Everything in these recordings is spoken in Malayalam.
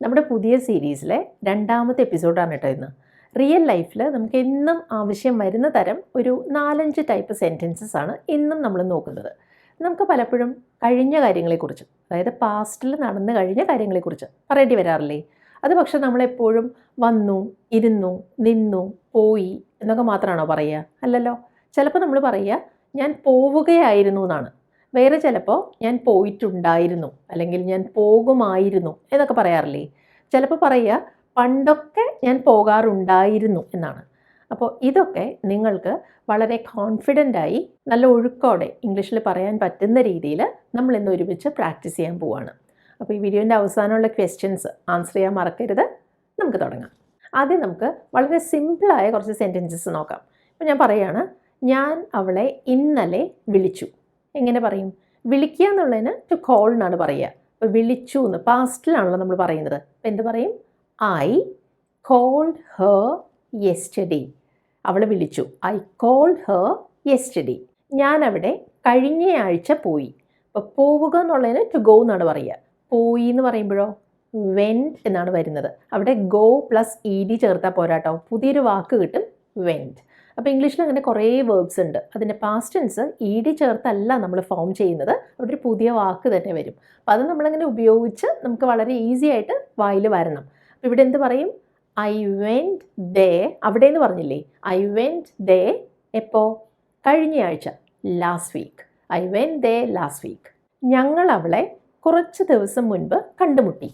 നമ്മുടെ പുതിയ സീരീസിലെ രണ്ടാമത്തെ എപ്പിസോഡാണ് കേട്ടോ ഇന്ന്. റിയൽ ലൈഫിൽ നമുക്ക് എന്നും ആവശ്യം വരുന്ന തരം ഒരു നാലഞ്ച് ടൈപ്പ് സെന്റൻസസ് ആണ് ഇന്നും നമ്മൾ നോക്കുന്നത്. നമുക്ക് പലപ്പോഴും കഴിഞ്ഞ കാര്യങ്ങളെക്കുറിച്ച് അതായത് പാസ്റ്റിൽ നടന്നു കഴിഞ്ഞ കാര്യങ്ങളെക്കുറിച്ച് പറയേണ്ടി വരാറില്ലേ? അത് പക്ഷേ നമ്മളെപ്പോഴും വന്നു ഇരുന്നു നിന്നു പോയി എന്നൊക്കെ മാത്രമാണോ പറയുക? അല്ലല്ലോ. ചിലപ്പോൾ നമ്മൾ പറയുക ഞാൻ പോവുകയായിരുന്നു എന്നാണ്. വേറെ ചിലപ്പോൾ ഞാൻ പോയിട്ടുണ്ടായിരുന്നു അല്ലെങ്കിൽ ഞാൻ പോകുമായിരുന്നു എന്നൊക്കെ പറയാറില്ലേ? ചിലപ്പോൾ പറയുക പണ്ടൊക്കെ ഞാൻ പോകാറുണ്ടായിരുന്നു എന്നാണ്. അപ്പോൾ ഇതൊക്കെ നിങ്ങൾക്ക് വളരെ കോൺഫിഡന്റായി നല്ല ഒഴുക്കോടെ ഇംഗ്ലീഷിൽ പറയാൻ പറ്റുന്ന രീതിയിൽ നമ്മൾ ഇന്ന് ഒരുമിച്ച് പ്രാക്ടീസ് ചെയ്യാൻ പോവാണ്. അപ്പോൾ ഈ വീഡിയോന്റെ അവസാനമുള്ള ക്വസ്റ്റ്യൻസ് ആൻസർ ചെയ്യാൻ മറക്കരുത്. നമുക്ക് തുടങ്ങാം. ആദ്യം നമുക്ക് വളരെ സിമ്പിളായ കുറച്ച് സെന്റൻസസ് നോക്കാം. ഇപ്പോൾ ഞാൻ പറയുകയാണ് ഞാൻ അവളെ ഇന്നലെ വിളിച്ചു. എങ്ങനെ പറയും? വിളിക്കുക എന്നുള്ളതിന് ടു കോൾ എന്നാണ് പറയുക. അപ്പോൾ വിളിച്ചു എന്ന് പാസ്റ്റിലാണല്ലോ നമ്മൾ പറയുന്നത്. അപ്പോൾ എന്ത് പറയും? ഐ കോൾഡ് ഹർ യെസ്റ്റഡേ അവൾ വിളിച്ചു. ഐ കോൾഡ് ഹർ യെസ്റ്റഡേ ഞാൻ അവിടെ കഴിഞ്ഞയാഴ്ച പോയി. അപ്പോൾ പോവുക എന്നുള്ളതിന് ടു ഗോ എന്നാണ് പറയുക. പോയി എന്ന് പറയുമ്പോഴോ? വെന്റ് എന്നാണ് വരുന്നത്. അവിടെ ഗോ പ്ലസ് ഇ ഡി ചേർത്താൽ പോരാട്ടോ. പുതിയൊരു വാക്ക് കിട്ടും വെന്റ് അപ്പോൾ ഇംഗ്ലീഷിൽ അങ്ങനെ കുറേ വേർബ്സ് ഉണ്ട്. അതിന്റെ പാസ്റ്റ് ടെൻസ് ഇ ഡി ചേർത്തല്ല നമ്മൾ ഫോം ചെയ്യുന്നത്. അവിടെ ഒരു പുതിയ വാക്ക് തന്നെ വരും. അപ്പോൾ അത് നമ്മളങ്ങനെ ഉപയോഗിച്ച് നമുക്ക് വളരെ ഈസി ആയിട്ട് വായിൽ വരണം. അപ്പോൾ ഇവിടെ എന്ത് പറയും? ഐ വെന്റ് ഡേ അവിടെ എന്ന് പറഞ്ഞില്ലേ? ഐ വെന്റ് ഡേ എപ്പോൾ കഴിഞ്ഞയാഴ്ച. Last week I went there last week ഞങ്ങൾ അവളെ കുറച്ച് ദിവസം മുൻപ് കണ്ടുമുട്ടി.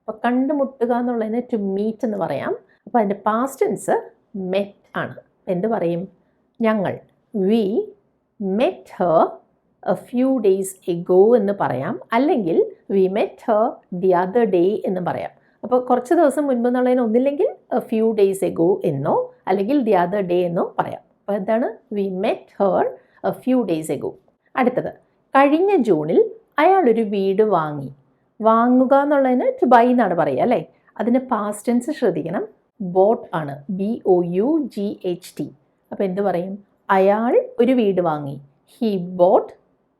അപ്പോൾ കണ്ടുമുട്ടുക എന്നുള്ളതിന് ടു മീറ്റ് എന്ന് പറയാം. അപ്പോൾ അതിന്റെ പാസ്റ്റ് ടെൻസ് മെറ്റ് ആണ്. എന്ത് പറയും? ഞങ്ങൾ we met her a few days ago എന്ന് പറയാം. അല്ലെങ്കിൽ we met her the other day എന്ന് പറയാം. അപ്പോൾ കുറച്ച് ദിവസം മുൻപ് എന്നുള്ളതിന് ഒന്നില്ലെങ്കിൽ എ ഫ്യൂ ഡേയ്സ് എഗോ എന്നോ അല്ലെങ്കിൽ ദി അതർ ഡേ എന്നോ പറയാം. അപ്പോൾ എന്താണ്? We met her a few days ago അടുത്തത് കഴിഞ്ഞ ജൂണിൽ അയാളൊരു വീട് വാങ്ങി. വാങ്ങുക എന്നുള്ളതിന് ടു ബൈ എന്നാണ് പറയുക അല്ലേ? അതിന് പാസ്റ്റ് ടെൻസ് ശ്രദ്ധിക്കണം. ബോട്ട് ആണ്. B O U G H T അപ്പോൾ എന്ത് പറയും? അയാൾ ഒരു വീട് വാങ്ങി. ഹി ബോട്ട്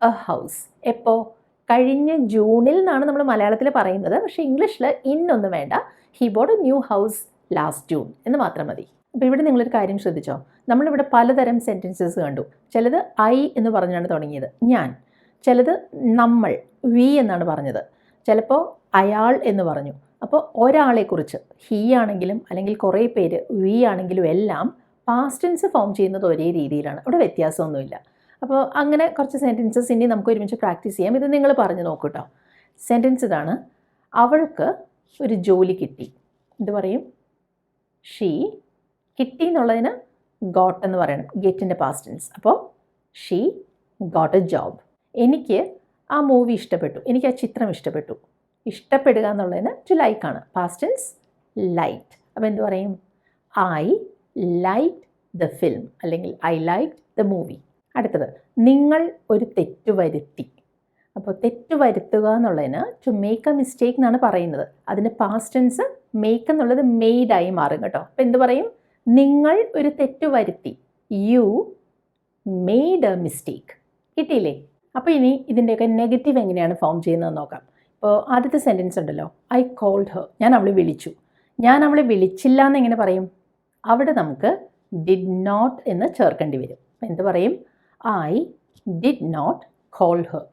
എ ഹൗസ് എപ്പോൾ കഴിഞ്ഞ ജൂണിൽ നിന്നാണ് നമ്മൾ മലയാളത്തിൽ പറയുന്നത്. പക്ഷേ ഇംഗ്ലീഷിൽ ഇന്നൊന്നും വേണ്ട. He bought a new house last June എന്ന് മാത്രം മതി. അപ്പോൾ ഇവിടെ നിങ്ങളൊരു കാര്യം ശ്രദ്ധിച്ചോ? നമ്മളിവിടെ പലതരം സെന്റൻസസ് കണ്ടു. ചിലത് ഐ എന്ന് പറഞ്ഞാണ് തുടങ്ങിയത്. ഞാൻ. ചിലത് നമ്മൾ വി എന്നാണ് പറഞ്ഞത്. ചിലപ്പോൾ അയാൾ എന്ന് പറഞ്ഞു. അപ്പോൾ ഒരാളെക്കുറിച്ച് ഹീ ആണെങ്കിലും അല്ലെങ്കിൽ കുറേ പേര് വി ആണെങ്കിലും എല്ലാം പാസ്റ്റ് ടെൻസ് ഫോം ചെയ്യുന്നത് ഒരേ രീതിയിലാണ്. അവിടെ വ്യത്യാസമൊന്നുമില്ല. അപ്പോൾ അങ്ങനെ കുറച്ച് സെന്റൻസസ് ഇനി നമുക്ക് ഒരുമിച്ച് പ്രാക്ടീസ് ചെയ്യാം. ഇത് നിങ്ങൾ പറഞ്ഞു നോക്കൂ കേട്ടോ സെന്റൻസ് ഇതാണ് അവൾക്ക് ഒരു ജോലി കിട്ടി. എന്ത് പറയും? ഷീ കിട്ടി എന്നുള്ളതിന് ഗോട്ട് എന്ന് പറയണം. ഗെറ്റിന്റെ പാസ്റ്റൻസ് അപ്പോൾ ഷീ ഗോട്ട് എ ജോബ് എനിക്ക് ആ മൂവി ഇഷ്ടപ്പെട്ടു. എനിക്ക് ആ ചിത്രം ഇഷ്ടപ്പെട്ടു. ഇഷ്ടപ്പെടുക എന്നുള്ളതിന് ടു ലൈക്ക് ആണ്. പാസ്റ്റൻസ് ലൈറ്റ് അപ്പോൾ എന്ത് പറയും? ഐ ലൈക്ക് ദ ഫിലിം അല്ലെങ്കിൽ ഐ ലൈക്ക് ദ മൂവി അടുത്തത് നിങ്ങൾ ഒരു തെറ്റ് വരുത്തി. അപ്പോൾ തെറ്റ് വരുത്തുക എന്നുള്ളതിന് ടു മേക്ക് എ മിസ്റ്റേക്ക് എന്നാണ് പറയുന്നത്. അതിന് പാസ്റ്റൻസ് മേക്ക് എന്നുള്ളത് മെയ്ഡായി മാറും കേട്ടോ. അപ്പോൾ എന്ത് പറയും? നിങ്ങൾ ഒരു തെറ്റ് വരുത്തി. യു മെയ്ഡ് എ മിസ്റ്റേക്ക് കിട്ടിയില്ലേ? അപ്പോൾ ഇനി ഇതിന്റെയൊക്കെ നെഗറ്റീവ് എങ്ങനെയാണ് ഫോം ചെയ്യുന്നതെന്ന് നോക്കാം. ഇപ്പോൾ ആദ്യത്തെ സെന്റൻസ് ഉണ്ടല്ലോ ഐ കോൾഡ് ഹർ ഞാൻ അവളെ വിളിച്ചു. ഞാൻ അവളെ വിളിച്ചില്ല എന്ന് എങ്ങനെ പറയും? അവിടെ നമുക്ക് ഡിഡ് നോട്ട് എന്ന് ചേർക്കേണ്ടി വരും. അപ്പം എന്ത് പറയും? I did not called her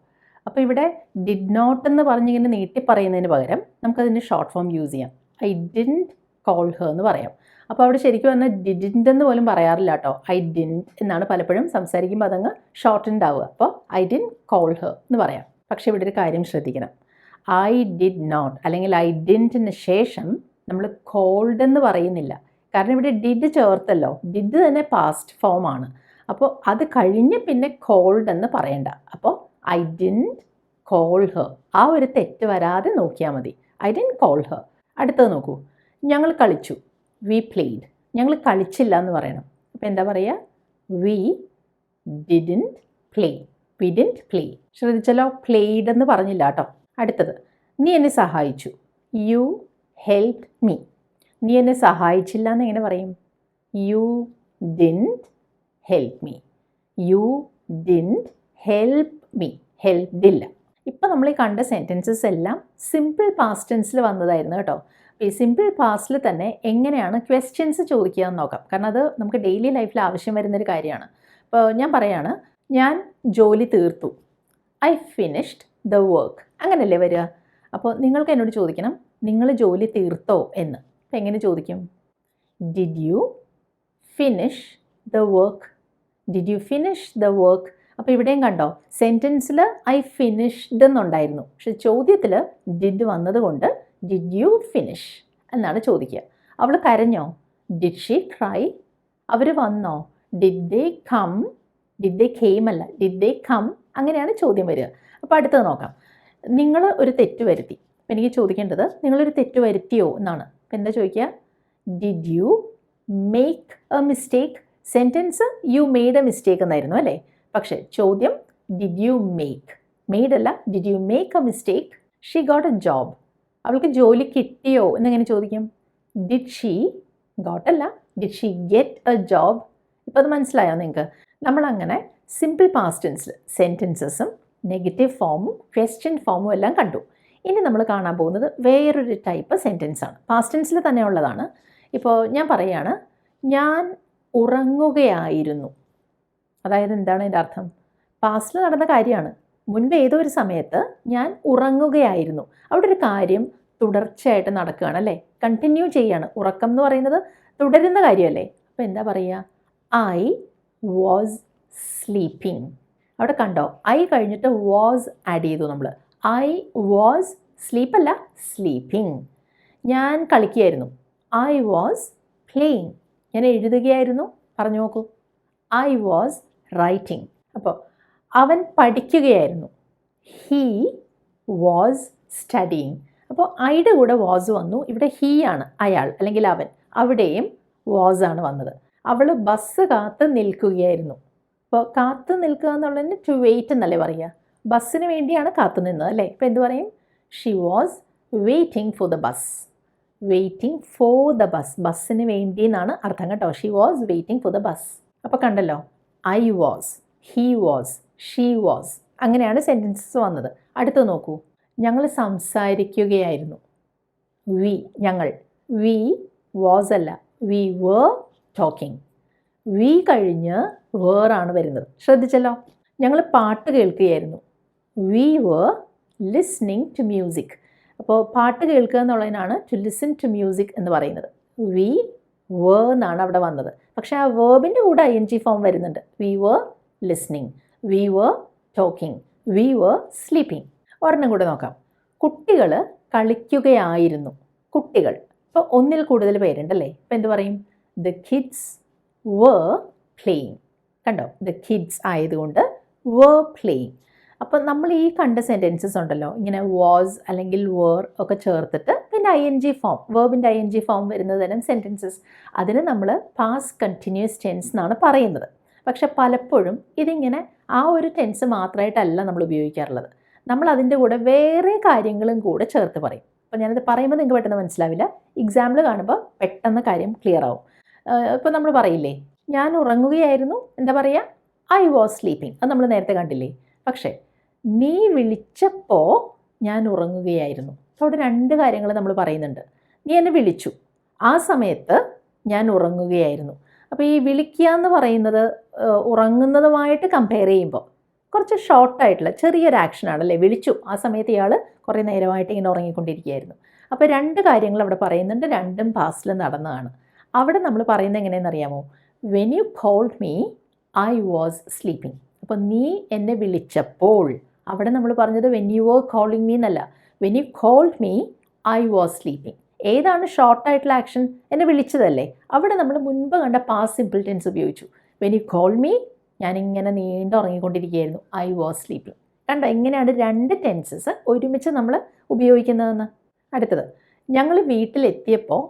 അപ്പോൾ ഇവിടെ ഡിഡ് നോട്ട് എന്ന് പറഞ്ഞിങ്ങനെ നീട്ടി പറയുന്നതിന് പകരം നമുക്കതിന്റെ ഷോർട്ട് ഫോം യൂസ് ചെയ്യാം. ഐ ഡിന്റ് കോൾ ഹർ എന്ന് പറയാം. അപ്പോൾ അവിടെ ശരിക്കും പറഞ്ഞാൽ ഡിഡിന്റ് എന്ന് പോലും പറയാറില്ല കേട്ടോ. ഐ ഡിന്റ് എന്നാണ് പലപ്പോഴും സംസാരിക്കുമ്പോൾ അതങ്ങ് ഷോർട്ട് ആവുക. അപ്പോൾ ഐ ഡിൻ കോൾ ഹർ എന്ന് പറയാം. പക്ഷേ ഇവിടെ ഒരു കാര്യം ശ്രദ്ധിക്കണം. ഐ ഡിഡ് നോട്ട് അല്ലെങ്കിൽ ഐ ഡിന്റിന് ശേഷം നമ്മൾ കോൾഡ് എന്ന് പറയുന്നില്ല. കാരണം ഇവിടെ ഡിഡ് ചേർത്തല്ലോ. ഡിഡ് തന്നെ പാസ്റ്റ് ഫോമാണ് അപ്പോൾ അത് കഴിഞ്ഞ് പിന്നെ കോൾഡ് എന്ന് പറയണ്ട. അപ്പോൾ ഐ ഡിന്റ് കോൾ ഹർ ആ ഒരു തെറ്റ് വരാതെ നോക്കിയാൽ മതി. ഐ ഡിൻ കോൾ ഹർ അടുത്തത് നോക്കൂ. ഞങ്ങൾ കളിച്ചു. വി പ്ലേഡ് ഞങ്ങൾ കളിച്ചില്ല എന്ന് പറയണം. അപ്പോൾ എന്താ പറയുക we didn't play we didn't play ശ്രദ്ധിച്ചല്ലോ? Played എന്ന് പറഞ്ഞില്ല കേട്ടോ. അടുത്തത് നീ എന്നെ സഹായിച്ചു. You help me. നീ എന്നെ സഹായിച്ചില്ല എന്ന് എങ്ങനെ പറയും? You didn't help me. You didn't help me. ഹെൽപ്ഡില്ല. ഇപ്പം നമ്മൾ ഈ കണ്ട സെന്റൻസസ് എല്ലാം സിമ്പിൾ പാസ്റ്റ് ടെൻസിൽ വന്നതായിരുന്നു കേട്ടോ. ഈ സിമ്പിൾ പാസ്റ്റിൽ തന്നെ എങ്ങനെയാണ് ക്വസ്റ്റ്യൻസ് ചോദിക്കുക എന്ന് നോക്കാം. കാരണം അത് നമുക്ക് ഡെയിലി ലൈഫിൽ ആവശ്യം വരുന്നൊരു കാര്യമാണ്. അപ്പോൾ ഞാൻ പറയാണ് ഞാൻ ജോലി തീർത്തു. ഐ ഫിനിഷ്ഡ് ദ വർക്ക് അങ്ങനെയല്ലേ വരിക? അപ്പോൾ നിങ്ങൾക്ക് എന്നോട് ചോദിക്കണം നിങ്ങൾ ജോലി തീർത്തോ? എന്ന്. അപ്പം എങ്ങനെ ചോദിക്കും? Did you finish the work did you finish the work അപ്പോൾ ഇവിടെയും കണ്ടോ സെന്റൻസിൽ ഐ ഫിനിഷ്ഡ് എന്നുണ്ടായിരുന്നു. പക്ഷെ ചോദ്യത്തിൽ ഡിഡ് വന്നതുകൊണ്ട് ഡിഡ് യു ഫിനിഷ് എന്നാണ് ചോദിക്കുക. അവൾ കരഞ്ഞോ? ഡിഡ് ഷീ ട്രൈ അവർ വന്നോ? Did they come did they came അല്ല ഡിഡ് ദേ കം അങ്ങനെയാണ് ചോദ്യം വരിക. അപ്പോൾ അടുത്തത് നോക്കാം. നിങ്ങൾ ഒരു തെറ്റ് വരുത്തി. അപ്പം എനിക്ക് ചോദിക്കേണ്ടത് നിങ്ങളൊരു തെറ്റ് വരുത്തിയോ എന്നാണ്. അപ്പം എന്താ ചോദിക്കുക? Did you make a mistake sentence you made a mistake എന്നായിരുന്നു അല്ലേ? പക്ഷേ ചോദ്യം ഡിഡ് യു മേക്ക് മെയ്ഡ് അല്ല did you make a mistake she got a job അവൾക്ക് ജോലി കിട്ടിയോ എന്നെങ്ങനെ ചോദിക്കും? ഡിഡ് ഷീ ഗോട്ട് അല്ല did she get a job ഇപ്പോൾ അത് മനസ്സിലായോ നിങ്ങൾക്ക്? നമ്മളങ്ങനെ സിമ്പിൾ പാസ്റ്റ് ടെൻസിൽ സെന്റൻസസും നെഗറ്റീവ് ഫോമും ക്വസ്റ്റ്യൻ ഫോമും എല്ലാം കണ്ടു. ഇനി നമ്മൾ കാണാൻ പോകുന്നത് വേറൊരു ടൈപ്പ് സെന്റൻസ് ആണ്. പാസ്റ്റ് ടെൻസിൽ തന്നെ ഉള്ളതാണ്. ഇപ്പോൾ ഞാൻ പറയുകയാണ് ഞാൻ ഉറങ്ങുകയായിരുന്നു. അതായത് എന്താണ് എന്റെ അർത്ഥം? പാസ്റ്റിൽ നടന്ന കാര്യമാണ്. മുൻപ് ഏതോ ഒരു സമയത്ത് ഞാൻ ഉറങ്ങുകയായിരുന്നു. അവിടെ ഒരു കാര്യം തുടർച്ചയായിട്ട് നടക്കുകയാണ് അല്ലേ? കണ്ടിന്യൂ ചെയ്യാണ്. ഉറക്കം എന്ന് പറയുന്നത് തുടരുന്ന കാര്യമല്ലേ? അപ്പോൾ എന്താ പറയുക? ഐ വാസ് സ്ലീപ്പിംഗ് അവിടെ കണ്ടോ? ഐ കഴിഞ്ഞിട്ട് വാസ് ആഡ് ചെയ്തു നമ്മൾ ഐ വാസ് സ്ലീപ്പല്ല സ്ലീപ്പിംഗ് ഞാൻ കളിക്കുകയായിരുന്നു. ഐ വാസ് പ്ലേയിങ് ഞാൻ എഴുതുകയായിരുന്നു. പറഞ്ഞു നോക്കൂ. ഐ വാസ് റൈറ്റിംഗ് അപ്പോൾ അവൻ പഠിക്കുകയായിരുന്നു. ഹീ വാസ് സ്റ്റഡിങ് അപ്പോൾ ഐയുടെ കൂടെ വാസ് വന്നു. ഇവിടെ ഹീ ആണ് അയാൾ അല്ലെങ്കിൽ അവൻ. അവിടെയും വാസ് ആണ് വന്നത്. അവൾ ബസ് കാത്ത് നിൽക്കുകയായിരുന്നു. അപ്പോൾ കാത്തു നിൽക്കുക എന്നുള്ളതിന് ടു വെയിറ്റ് എന്നല്ലേ പറയുക. ബസ്സിന് വേണ്ടിയാണ് കാത്തു നിന്നത് അല്ലേ? ഇപ്പോൾ എന്ത് പറയും? She was waiting for the bus waiting for the bus ബസ്സിന് വേണ്ടി എന്നാണ് അർത്ഥം കേട്ടോ. She was waiting for the bus അപ്പോൾ കണ്ടല്ലോ. I was he was she was അങ്ങനെയാണ് സെന്റൻസസ് വന്നത്. അടുത്ത് നോക്കൂ. ഞങ്ങൾ സംസാരിക്കുകയായിരുന്നു. വി ഞങ്ങൾ. വി വാസ് അല്ല. വി വേർ ടോക്കിംഗ് വി കഴിഞ്ഞ് വേറാണ് വരുന്നത്. ശ്രദ്ധിച്ചല്ലോ? ഞങ്ങൾ പാട്ട് കേൾക്കുകയായിരുന്നു. We were listening to music. അപ്പോൾ പാട്ട് കേൾക്കുക എന്നുള്ളതിനാണ് ടു ലിസൺ ടു മ്യൂസിക് എന്ന് പറയുന്നത്. വി വേ എന്നാണ് അവിടെ വന്നത്. പക്ഷേ ആ വേർബിന്റെ കൂടെ ഐ എൻ ജി ഫോം വരുന്നുണ്ട്. We were listening we were talking we were sleeping ഒരെണ്ണം കൂടെ നോക്കാം. കുട്ടികൾ കളിക്കുകയായിരുന്നു. കുട്ടികൾ. ഇപ്പോൾ ഒന്നിൽ കൂടുതൽ പേരുണ്ടല്ലേ? ഇപ്പം എന്ത് പറയും? ദ കിഡ്സ് വർ പ്ലേയിങ് കണ്ടോ? ദ കിഡ്സ് ആയതുകൊണ്ട് വേ പ്ലേയിങ് അപ്പോൾ നമ്മൾ ഈ കണ്ട സെന്റൻസസ് ഉണ്ടല്ലോ. ഇങ്ങനെ വാസ് അല്ലെങ്കിൽ വേർ ഒക്കെ ചേർത്തിട്ട് പിന്നെ ഐ എൻ ജി ഫോം വേർബിന്റെ ഐ എൻ ജി ഫോം വരുന്ന തരം സെന്റൻസസ് അതിന് നമ്മൾ പാസ് കണ്ടിന്യൂസ് ടെൻസ് എന്നാണ് പറയുന്നത്. പക്ഷെ പലപ്പോഴും ഇതിങ്ങനെ ആ ഒരു ടെൻസ് മാത്രമായിട്ടല്ല നമ്മൾ ഉപയോഗിക്കാറുള്ളത്. നമ്മൾ അതിന്റെ കൂടെ വേറെ കാര്യങ്ങളും കൂടെ ചേർത്ത് പറയും. അപ്പോൾ ഞാനത് പറയുമ്പോൾ നിങ്ങൾക്ക് പെട്ടെന്ന് മനസ്സിലാവില്ല. എക്സാമ്പിൾ കാണുമ്പോൾ പെട്ടെന്ന് കാര്യം ക്ലിയർ ആവും. ഇപ്പോൾ നമ്മൾ പറയില്ലേ ഞാൻ ഉറങ്ങുകയായിരുന്നു എന്താ പറയുക ഐ വാസ് സ്ലീപ്പിംഗ് അത് നമ്മൾ നേരത്തെ കണ്ടില്ലേ. പക്ഷേ നീ വിളിച്ചപ്പോൾ ഞാൻ ഉറങ്ങുകയായിരുന്നു. അവിടെ രണ്ട് കാര്യങ്ങൾ നമ്മൾ പറയുന്നുണ്ട്. നീ എന്നെ വിളിച്ചു. ആ സമയത്ത് ഞാൻ ഉറങ്ങുകയായിരുന്നു. അപ്പോൾ ഈ വിളിക്കുക എന്ന് പറയുന്നത് ഉറങ്ങുന്നതുമായിട്ട് കമ്പയർ ചെയ്യുമ്പോൾ കുറച്ച് ഷോർട്ടായിട്ടുള്ള ചെറിയൊരു ആക്ഷനാണല്ലേ വിളിച്ചു. ആ സമയത്ത് ഇയാൾ കുറേ നേരമായിട്ട് ഇങ്ങനെ ഉറങ്ങിക്കൊണ്ടിരിക്കുകയായിരുന്നു. അപ്പോൾ രണ്ട് കാര്യങ്ങൾ അവിടെ പറയുന്നുണ്ട്. രണ്ടും പാസ്റ്റിൽ നടന്നതാണ്. അവിടെ നമ്മൾ പറയുന്നത് എങ്ങനെയെന്ന് അറിയാമോ? When you called me I was sleeping അപ്പോൾ നീ എന്നെ വിളിച്ചപ്പോൾ അവിടെ നമ്മൾ പറഞ്ഞത് when you were calling me എന്നല്ല. When you called me I was sleeping ഏതാണ് ഷോർട്ടായിട്ടുള്ള ആക്ഷൻ എന്നെ വിളിച്ചതല്ലേ? അവിടെ നമ്മൾ മുൻപ് കണ്ട പാസ് സിമ്പിൾ ടെൻസ് ഉപയോഗിച്ചു. വെൻ യു കോൾ മീ ഞാനിങ്ങനെ നീണ്ട് ഉറങ്ങിക്കൊണ്ടിരിക്കുകയായിരുന്നു. ഐ വാസ് സ്ലീപ്പിംഗ് കണ്ടോ? എങ്ങനെയാണ് രണ്ട് ടെൻസസ് ഒരുമിച്ച് നമ്മൾ ഉപയോഗിക്കുന്നതെന്ന്. അടുത്തത് ഞങ്ങൾ വീട്ടിലെത്തിയപ്പോൾ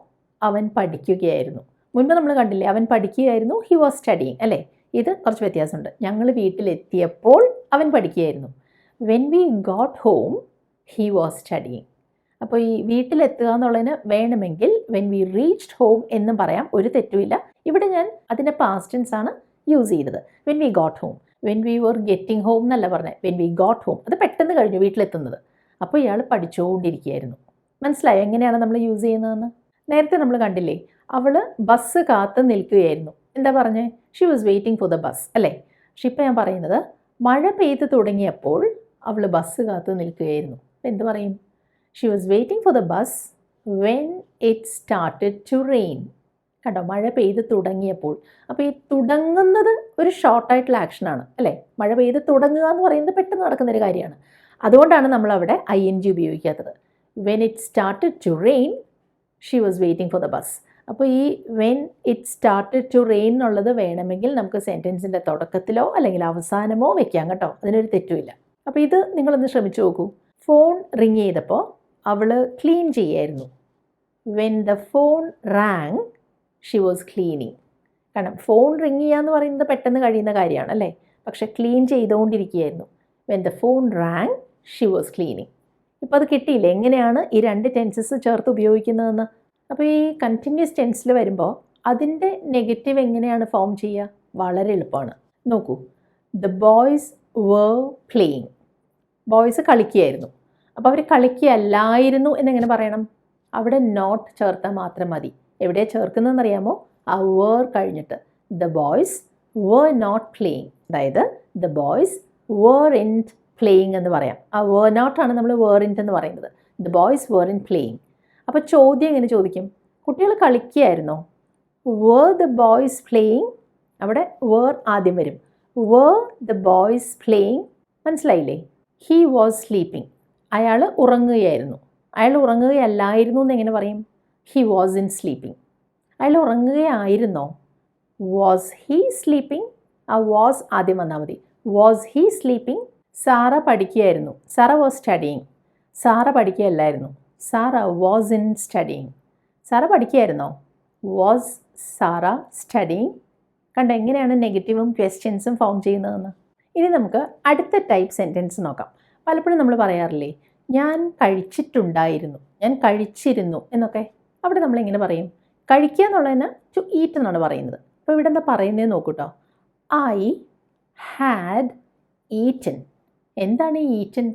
അവൻ പഠിക്കുകയായിരുന്നു. മുൻപ് നമ്മൾ കണ്ടില്ലേ അവൻ പഠിക്കുകയായിരുന്നു ഹി വാസ് സ്റ്റഡിങ് അല്ലേ? ഇത് കുറച്ച് വ്യത്യാസമുണ്ട്. ഞങ്ങൾ വീട്ടിലെത്തിയപ്പോൾ അവൻ പഠിക്കുകയായിരുന്നു. When we got home he was studying അപ്പോൾ ഈ വീട്ടിലെത്തുക എന്നുള്ളതിന് വേണമെങ്കിൽ വെൻ വി റീച്ച്ഡ് ഹോം എന്നും പറയാം. ഒരു തെറ്റുമില്ല. ഇവിടെ ഞാൻ അതിന്റെ പാസ്റ്റൻസ് ആണ് യൂസ് ചെയ്തത്. When we got home when we were getting home എന്നല്ല പറഞ്ഞത് വെൻ വി ഗോട്ട് ഹോം അത് പെട്ടെന്ന് കഴിഞ്ഞു വീട്ടിലെത്തുന്നത്. അപ്പോൾ ഇയാൾ പഠിച്ചുകൊണ്ടിരിക്കുകയായിരുന്നു. മനസ്സിലായോ? എങ്ങനെയാണ് നമ്മൾ യൂസ് ചെയ്യുന്നതെന്ന്? നേരത്തെ നമ്മൾ കണ്ടില്ലേ അവൾ ബസ് കാത്ത് നിൽക്കുകയായിരുന്നു. എന്താ പറഞ്ഞേ? She was waiting for the bus അല്ലേ? പക്ഷെ ഇപ്പം ഞാൻ പറയുന്നത് മഴ പെയ്ത് തുടങ്ങിയപ്പോൾ അവൾ ബസ് കാത്ത് നിൽക്കുകയായിരുന്നു. അപ്പം എന്ത് പറയും? She was waiting for the bus when it started to rain കണ്ടോ? മഴ പെയ്ത് തുടങ്ങിയപ്പോൾ. അപ്പോൾ ഈ തുടങ്ങുന്നത് ഒരു ഷോർട്ടായിട്ടുള്ള ആക്ഷനാണ് അല്ലേ? മഴ പെയ്ത് തുടങ്ങുക എന്ന് പറയുന്നത് പെട്ടെന്ന് നടക്കുന്ന ഒരു കാര്യമാണ്. അതുകൊണ്ടാണ് നമ്മൾ അവിടെ I N G ഉപയോഗിക്കാത്തത്. When it started to rain she was waiting for the bus അപ്പോൾ ഈ when it started to rain എന്നുള്ളത് വേണമെങ്കിൽ നമുക്ക് സെന്റൻസിന്റെ തുടക്കത്തിലോ അല്ലെങ്കിൽ അവസാനമോ വെക്കാം കേട്ടോ. അതിനൊരു തെറ്റുമില്ല. അപ്പോൾ ഇത് നിങ്ങളൊന്ന് ശ്രമിച്ചു നോക്കൂ. ഫോൺ റിങ് ചെയ്തപ്പോൾ അവൾ ക്ലീൻ ചെയ്യായിരുന്നു. When the phone rang she was cleaning കാരണം ഫോൺ റിങ് ചെയ്യുക എന്ന് പറയുന്നത് പെട്ടെന്ന് കഴിയുന്ന കാര്യമാണ് അല്ലേ? പക്ഷേ clean ചെയ്തുകൊണ്ടിരിക്കുകയായിരുന്നു. When the phone rang she was cleaning ഇപ്പോൾ അത് കിട്ടിയില്ല? എങ്ങനെയാണ് ഈ രണ്ട് ടെൻസസ് ചേർത്ത് ഉപയോഗിക്കുന്നതെന്ന്? അപ്പോൾ ഈ കണ്ടിന്യൂസ് ടെൻസിൽ വരുമ്പോൾ അതിന്റെ നെഗറ്റീവ് എങ്ങനെയാണ് ഫോം ചെയ്യുക വളരെ എളുപ്പമാണ്. നോക്കൂ. The boys were playing boys കളിക്കുകയായിരുന്നു. അപ്പോൾ അവർ കളിക്കുകയല്ലായിരുന്നു എന്നെങ്ങനെ പറയണം? അവിടെ നോട്ട് ചേർത്താൽ മാത്രം മതി. എവിടെയാണ് ചേർക്കുന്നതെന്നറിയാമോ? ആ വേർ കഴിഞ്ഞിട്ട്. The boys were not playing അതായത് the boys weren't playing എന്ന് പറയാം. ആ വേർ നോട്ടാണ് നമ്മൾ വേറിന്റ് എന്ന് പറയുന്നത്. The boys weren't playing അപ്പോൾ ചോദ്യം എങ്ങനെ ചോദിക്കും? കുട്ടികൾ കളിക്കുകയായിരുന്നോ? വേർ ദ ബോയ്സ് പ്ലേയിങ് അവിടെ വേർ ആദ്യം വരും. വേർ ദ ബോയ്സ് പ്ലേയിങ് മനസ്സിലായില്ലേ? ഹീ വാസ് സ്ലീപ്പിംഗ് അയാൾ ഉറങ്ങുകയായിരുന്നു. അയാൾ ഉറങ്ങുകയല്ലായിരുന്നു എന്ന് എങ്ങനെ പറയും? ഹി വാസ് ഇൻ സ്ലീപ്പിംഗ് അയാൾ ഉറങ്ങുകയായിരുന്നോ? വാസ് ഹീ സ്ലീപ്പിംഗ് ആ വാസ് ആദ്യം വന്നാൽ മതി. വാസ് ഹീ സ്ലീപ്പിംഗ് സാറ പഠിക്കുകയായിരുന്നു. സാറ വാസ് സ്റ്റഡിയിങ് സാറ പഠിക്കുകയല്ലായിരുന്നു. Sara wasn't studying Sara പഠിക്കുകയായിരുന്നോ? വാസ് സാറ സ്റ്റഡിയിങ് കണ്ട എങ്ങനെയാണ് നെഗറ്റീവും ക്വസ്റ്റ്യൻസും ഫോം ചെയ്യുന്നതെന്ന്? ഇനി നമുക്ക് അടുത്ത ടൈപ്പ് സെന്റൻസ് നോക്കാം. പലപ്പോഴും നമ്മൾ പറയാറില്ലേ ഞാൻ കഴിച്ചിട്ടുണ്ടായിരുന്നു. ഞാൻ കഴിച്ചിരുന്നു എന്നൊക്കെ. അവിടെ നമ്മൾ എങ്ങനെ പറയും? കഴിക്കുക എന്നുള്ളതിന് ടു ഈറ്റ് എന്നാണ് പറയുന്നത്. അപ്പോൾ ഇവിടെ എന്താ പറയുന്നത് നോക്കൂട്ടോ ഐ ഹാഡ് ഈറ്റൻ എന്താണ് ഈ ഈറ്റൻ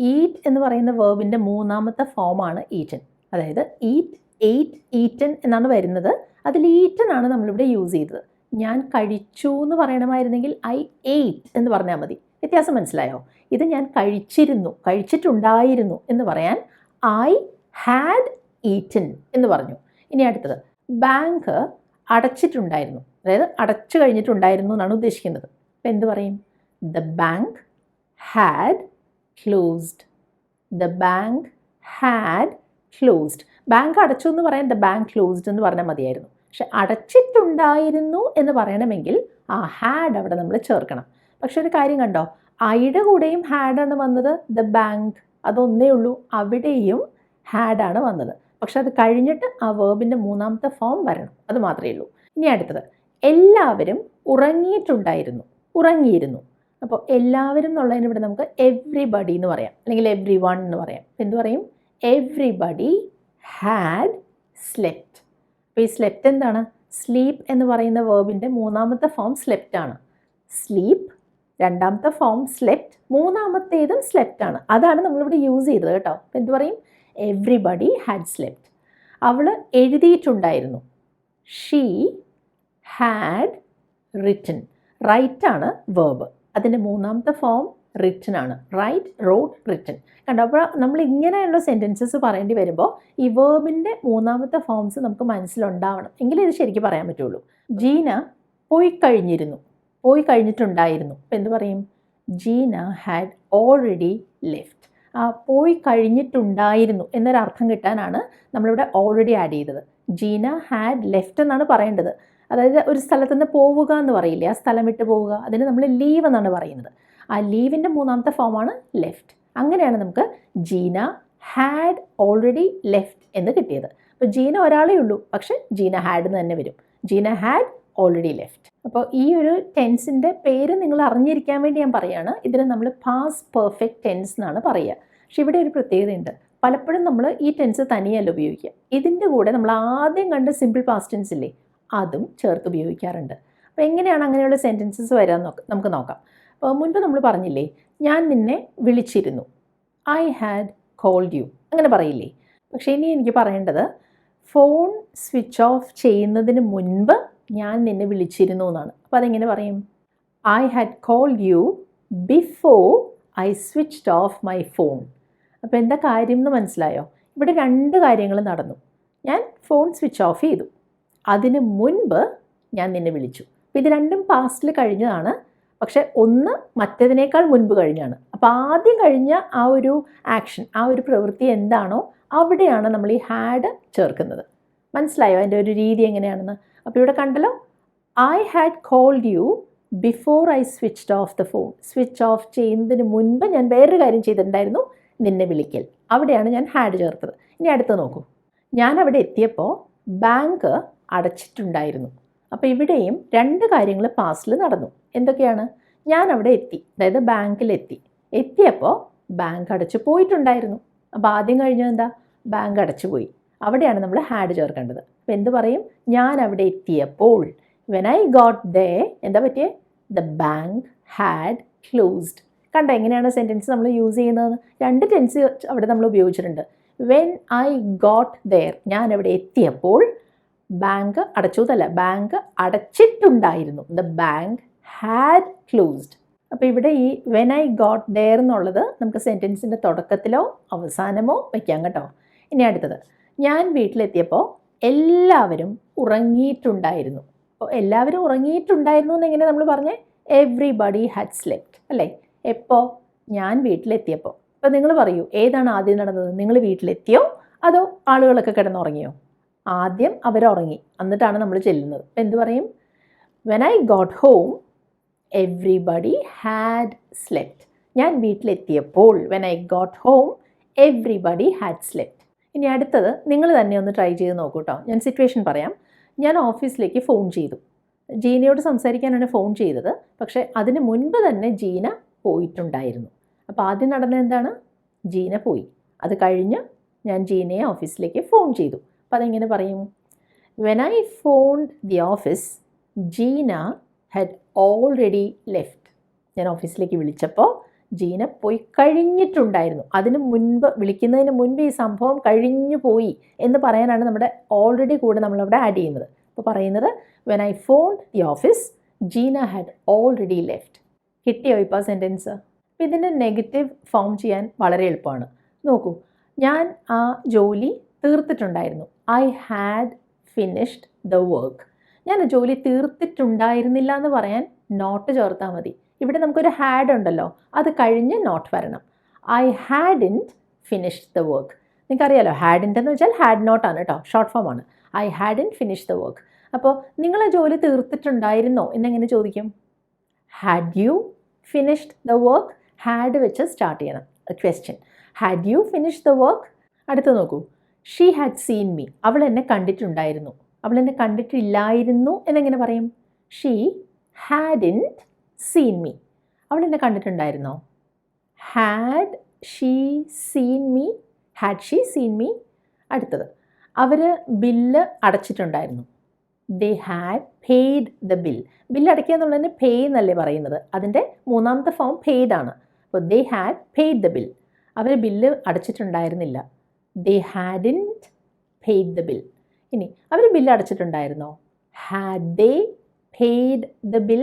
ഈറ്റ് എന്ന് പറയുന്ന വേർബിന്റെ മൂന്നാമത്തെ ഫോമാണ് ഈറ്റൻ അതായത് ഈറ്റ് എയ്റ്റ് ഈറ്റൻ എന്നാണ് വരുന്നത്. അതിൽ ഈറ്റൻ ആണ് നമ്മളിവിടെ യൂസ് ചെയ്തത്. ഞാൻ കഴിച്ചു എന്ന് പറയണമായിരുന്നെങ്കിൽ ഐ എയ്റ്റ് എന്ന് പറഞ്ഞാൽ മതി. വ്യത്യാസം മനസ്സിലായോ? ഇത് ഞാൻ കഴിച്ചിരുന്നു കഴിച്ചിട്ടുണ്ടായിരുന്നു എന്ന് പറയാൻ ഐ ഹാഡ് ഈറ്റൻ എന്ന് പറഞ്ഞു. ഇനി അടുത്തത് ബാങ്ക് അടച്ചിട്ടുണ്ടായിരുന്നു. അതായത് അടച്ചു കഴിഞ്ഞിട്ടുണ്ടായിരുന്നു എന്നാണ് ഉദ്ദേശിക്കുന്നത്. അപ്പം എന്ത് പറയും? The bank had closed the bank had closed bank അടച്ചു എന്ന് പറയാൻ ദ ബാങ്ക് ക്ലോസ്ഡ് എന്ന് പറഞ്ഞാൽ മതിയായിരുന്നു. പക്ഷെ അടച്ചിട്ടുണ്ടായിരുന്നു എന്ന് പറയണമെങ്കിൽ ആ ഹാഡ് അവിടെ നമ്മൾ ചേർക്കണം. പക്ഷെ ഒരു കാര്യം കണ്ടോ? ഐയുടെ കൂടെയും ഹാഡാണ് വന്നത്. ദ ബാങ്ക് അതൊന്നേ ഉള്ളൂ. അവിടെയും ഹാഡാണ് വന്നത്. പക്ഷെ അത് കഴിഞ്ഞിട്ട് ആ വേർബിന്റെ മൂന്നാമത്തെ ഫോം വരണം. അത് മാത്രമേ ഉള്ളൂ. ഇനി അടുത്തത്. എല്ലാവരും ഉറങ്ങിയിട്ടുണ്ടായിരുന്നു. ഉറങ്ങിയിരുന്നു. അപ്പോൾ എല്ലാവരും എന്നുള്ളതിന് ഇവിടെ നമുക്ക് എവ്രിബഡി എന്ന് പറയാം. അല്ലെങ്കിൽ എവ്രി വൺ എന്ന് പറയാം. എന്ത് പറയും? എവ്രിബഡി ഹാഡ് സ്ലെപ്റ്റ് അപ്പോൾ ഈ സ്ലെപ്റ്റ് എന്താണ്? സ്ലീപ്പ് എന്ന് പറയുന്ന വേർബിന്റെ മൂന്നാമത്തെ ഫോം സ്ലെപ്റ്റ് ആണ്. സ്ലീപ്പ് രണ്ടാമത്തെ ഫോം സ്ലെപ്റ്റ് മൂന്നാമത്തേതും സ്ലെപ്റ്റ് ആണ്. അതാണ് നമ്മളിവിടെ യൂസ് ചെയ്തത് കേട്ടോ. അപ്പോൾ എന്ത് പറയും? എവ്രിബഡി ഹാഡ് സ്ലെപ്റ്റ് അവൾ എഴുതിയിട്ടുണ്ടായിരുന്നു. ഷീ ഹാഡ് റിട്ടൺ ആണ് വേർബ് അതിന്റെ മൂന്നാമത്തെ ഫോം റിട്ടൺ ആണ്. റൈറ്റ് റോഡ് റിട്ടൺ കണ്ടോ? അപ്പോൾ നമ്മൾ ഇങ്ങനെയുള്ള സെന്റൻസസ് പറയേണ്ടി വരുമ്പോൾ ഈ വേർബിന്റെ മൂന്നാമത്തെ ഫോംസ് നമുക്ക് മനസ്സിലുണ്ടാവണം. എങ്കിലേ ഇത് ശരിക്കും പറയാൻ പറ്റുള്ളൂ. ജീന പോയി കഴിഞ്ഞിരുന്നു. പോയി കഴിഞ്ഞിട്ടുണ്ടായിരുന്നു. അപ്പോൾ എന്ത് പറയും? ജീന ഹാഡ് ഓൾറെഡി ലെഫ്റ്റ് ആ പോയി കഴിഞ്ഞിട്ടുണ്ടായിരുന്നു എന്നൊരർത്ഥം കിട്ടാനാണ് നമ്മളിവിടെ ഓൾറെഡി ആഡ് ചെയ്തത്. ജീന ഹാഡ് ലെഫ്റ്റ് എന്നാണ് പറയേണ്ടത്. അതായത് ഒരു സ്ഥലത്ത് നിന്ന് പോവുക എന്ന് പറയില്ലേ ആ സ്ഥലം വിട്ട് പോവുക അതിന് നമ്മൾ ലീവ് എന്നാണ് പറയുന്നത്. ആ ലീവിന്റെ മൂന്നാമത്തെ ഫോമാണ് ലെഫ്റ്റ് അങ്ങനെയാണ് നമുക്ക് ജീന ഹാഡ് ഓൾറെഡി ലെഫ്റ്റ് എന്ന് കിട്ടിയത്. അപ്പോൾ ജീന ഒരാളേ ഉള്ളൂ പക്ഷേ ജീന ഹാഡ് എന്ന് തന്നെ വരും. ജീന ഹാഡ് ഓൾറെഡി ലെഫ്റ്റ് അപ്പോൾ ഈ ഒരു ടെൻസിന്റെ പേര് നിങ്ങൾ അറിഞ്ഞിരിക്കാൻ വേണ്ടി ഞാൻ പറയുകയാണ് ഇതിന് നമ്മൾ പാസ് പെർഫെക്റ്റ് ടെൻസ് എന്നാണ് പറയുക. പക്ഷെ ഇവിടെ ഒരു പ്രത്യേകതയുണ്ട്. പലപ്പോഴും നമ്മൾ ഈ ടെൻസ് തനിയല്ല ഉപയോഗിക്കുക. ഇതിന്റെ കൂടെ നമ്മൾ ആദ്യം കണ്ട സിമ്പിൾ പാസ്റ്റ് ടെൻസ് ഇല്ലേ അതും ചേർത്ത് ഉപയോഗിക്കാറുണ്ട്. അപ്പോൾ എങ്ങനെയാണ് അങ്ങനെയുള്ള സെന്റൻസസ് വരാൻ നോക്ക നമുക്ക് നോക്കാം. അപ്പോൾ മുൻപ് നമ്മൾ പറഞ്ഞില്ലേ ഞാൻ നിന്നെ വിളിച്ചിരുന്നു. ഐ ഹാഡ് കോൾഡ് യു അങ്ങനെ പറയില്ലേ? പക്ഷേ ഇനി എനിക്ക് പറയേണ്ടത് ഫോൺ സ്വിച്ച് ഓഫ് ചെയ്യുന്നതിന് മുൻപ് ഞാൻ നിന്നെ വിളിച്ചിരുന്നു എന്നാണ്. അപ്പോൾ അതെങ്ങനെ പറയും? I had called you before I switched off my phone അപ്പോൾ എന്താ കാര്യം എന്ന് മനസ്സിലായോ? ഇവിടെ രണ്ട് കാര്യങ്ങൾ നടന്നു. ഞാൻ ഫോൺ സ്വിച്ച് ഓഫ് ചെയ്തു. അതിന് മുൻപ് ഞാൻ നിന്നെ വിളിച്ചു. അപ്പോൾ ഇത് രണ്ടും പാസ്റ്റിൽ കഴിഞ്ഞതാണ്. പക്ഷെ ഒന്ന് മറ്റേതിനേക്കാൾ മുൻപ് കഴിഞ്ഞാണ്. അപ്പോൾ ആദ്യം കഴിഞ്ഞ ആ ഒരു ആക്ഷൻ ആ ഒരു പ്രവൃത്തി എന്താണോ അവിടെയാണ് നമ്മൾ ഈ ഹാഡ് ചേർക്കുന്നത്. മനസ്സിലായോ? അതിന്റെ ഒരു രീതി എങ്ങനെയാണെന്ന്? അപ്പോൾ ഇവിടെ കണ്ടല്ലോ I had called you before I switched off the phone switch off ചെയ്യുന്നതിന് മുൻപ് ഞാൻ വേറൊരു കാര്യം ചെയ്തിട്ടുണ്ടായിരുന്നു നിന്നെ വിളിക്കൽ. അവിടെയാണ് ഞാൻ ഹാഡ് ചേർത്തത്. ഇനി അടുത്ത് നോക്കൂ. ഞാൻ അവിടെ എത്തിയപ്പോൾ ബാങ്ക് അടച്ചിട്ടുണ്ടായിരുന്നു. അപ്പോൾ ഇവിടെയും രണ്ട് കാര്യങ്ങൾ പാസ്റ്റിൽ നടന്നു. എന്തൊക്കെയാണ്? ഞാൻ അവിടെ എത്തി. അതായത് ബാങ്കിലെത്തി. എത്തിയപ്പോൾ ബാങ്ക് അടച്ചു പോയിട്ടുണ്ടായിരുന്നു. അപ്പോൾ ആദ്യം കഴിഞ്ഞത് എന്താ? ബാങ്ക് അടച്ചു പോയി. അവിടെയാണ് നമ്മൾ ഹാഡ് ചേർക്കേണ്ടത്. അപ്പോൾ എന്ത് പറയും? ഞാൻ അവിടെ എത്തിയപ്പോൾ വെൻ ഐ ഗോട്ട് ദേ എന്താ പറ്റിയേ? ദ ബാങ്ക് ഹാഡ് ക്ലോസ്ഡ് കണ്ട എങ്ങനെയാണ് സെന്റൻസ് നമ്മൾ യൂസ് ചെയ്യുന്നത്? രണ്ട് ടെൻസ് അവിടെ നമ്മൾ ഉപയോഗിച്ചിട്ടുണ്ട്. വെൻ ഐ ഗോട്ട് ദെയർ ഞാൻ അവിടെ എത്തിയപ്പോൾ ബാങ്ക് അടച്ചു ബാങ്ക് അടച്ചിട്ടുണ്ടായിരുന്നു. ദ ബാങ്ക് ഹാഡ് ക്ലോസ്ഡ് അപ്പോൾ ഇവിടെ ഈ വെൻ ഐ ഗോട്ട് ഡെയർ എന്നുള്ളത് നമുക്ക് സെന്റൻസിന്റെ തുടക്കത്തിലോ അവസാനമോ വയ്ക്കാം കേട്ടോ. ഇനി അടുത്തത്. ഞാൻ വീട്ടിലെത്തിയപ്പോൾ എല്ലാവരും ഉറങ്ങിയിട്ടുണ്ടായിരുന്നു. അപ്പോൾ എല്ലാവരും ഉറങ്ങിയിട്ടുണ്ടായിരുന്നു എന്നെങ്ങനെ നമ്മൾ പറഞ്ഞേ? എവ്രിബഡി ഹാഡ് സ്ലെപ്റ്റ് അല്ലേ? എപ്പോൾ ഞാൻ വീട്ടിലെത്തിയപ്പോൾ അപ്പോൾ നിങ്ങൾ പറയൂ ഏതാണ് ആദ്യം നടന്നത്? നിങ്ങൾ വീട്ടിലെത്തിയോ? അതോ ആളുകളൊക്കെ കിടന്നുറങ്ങിയോ? ആദ്യം അവരുറങ്ങി. എന്നിട്ടാണ് നമ്മൾ ചെല്ലുന്നത്. അപ്പം എന്ത് പറയും? When I got home everybody had slept ഞാൻ വീട്ടിലെത്തിയപ്പോൾ when I got home everybody had slept ഇനി അടുത്തത് നിങ്ങൾ തന്നെ ഒന്ന് ട്രൈ ചെയ്ത് നോക്കൂ കേട്ടോ ഞാൻ സിറ്റുവേഷൻ പറയാം. ഞാൻ ഓഫീസിലേക്ക് ഫോൺ ചെയ്തു. ജീനയോട് സംസാരിക്കാനാണ് ഫോൺ ചെയ്തത്. പക്ഷേ അതിന് മുൻപ് തന്നെ ജീന പോയിട്ടുണ്ടായിരുന്നു. അപ്പോൾ ആദ്യം നടന്നത് എന്താണ്? ജീന പോയി. അത് കഴിഞ്ഞ് ഞാൻ ജീനയെ ഓഫീസിലേക്ക് ഫോൺ ചെയ്തു. അപ്പോൾ അതെങ്ങനെ പറയും? When I phoned the office Jeena had already left ഞാൻ ഓഫീസിലേക്ക് വിളിച്ചപ്പോൾ ജീന പോയി കഴിഞ്ഞിട്ടുണ്ടായിരുന്നു. അതിന് മുൻപ് വിളിക്കുന്നതിന് മുൻപ് ഈ സംഭവം കഴിഞ്ഞു പോയി എന്ന് പറയാനാണ് നമ്മുടെ ഓൾറെഡി കൂടെ നമ്മളവിടെ ആഡ് ചെയ്യുന്നത്. അപ്പോൾ പറയുന്നത് when I phoned the office Jeena had already left കിട്ടിയോ ഇപ്പോൾ സെന്റൻസ് അപ്പോൾ ഇതിന്റെ നെഗറ്റീവ് ഫോം ചെയ്യാൻ വളരെ എളുപ്പമാണ്. നോക്കൂ ഞാൻ ആ ജോലി തീർത്തിട്ടുണ്ടായിരുന്നു. I had finished the work ഞാൻ ജോലി തീർത്തിട്ടുണ്ടായിരുന്നില്ല എന്ന് പറയാൻ നോട്ട് ചേർത്താൽ മതി. ഇവിടെ നമുക്കൊരു ഹാഡ് ഉണ്ടല്ലോ. അത് കഴിഞ്ഞ് നോട്ട് വരണം. I hadn't finished the work നിങ്ങൾക്കറിയാലോ ഇന്റ് എന്ന് വെച്ചാൽ ഹാഡ് ആണ് കേട്ടോ ഷോർട്ട് ഫോം ആണ്. I hadn't finish the work അപ്പോൾ നിങ്ങൾ ജോലി തീർത്തിട്ടുണ്ടായിരുന്നോ? എന്നെങ്ങനെ ചോദിക്കും? Had you finished the work had വെച്ച് സ്റ്റാർട്ട് ചെയ്യണം. Question had you finish the work അടുത്ത് നോക്കൂ. ഷീ ഹാഡ് സീൻ മീ അവൾ എന്നെ കണ്ടിട്ടുണ്ടായിരുന്നു. അവൾ എന്നെ കണ്ടിട്ടില്ലായിരുന്നു എന്നെങ്ങനെ പറയും? She hadn't seen me അവൾ എന്നെ കണ്ടിട്ടുണ്ടായിരുന്നോ? Had she seen me had she seen me അടുത്തത്. അവർ bill അടച്ചിട്ടുണ്ടായിരുന്നു. They had paid the bill bill അടയ്ക്കുക എന്നുള്ളതിന് പേ എന്നല്ലേ പറയുന്നത്. അതിന്റെ മൂന്നാമത്തെ ഫോം പെയ്ഡ് ആണ്. അപ്പോൾ they had paid the bill our bill അടച്ചിട്ടുണ്ടായിരുന്നില്ല. They hadn't paid the bill ഇനി അവർ bill അടച്ചിട്ടുണ്ടായിരുന്നോ? Had they paid the bill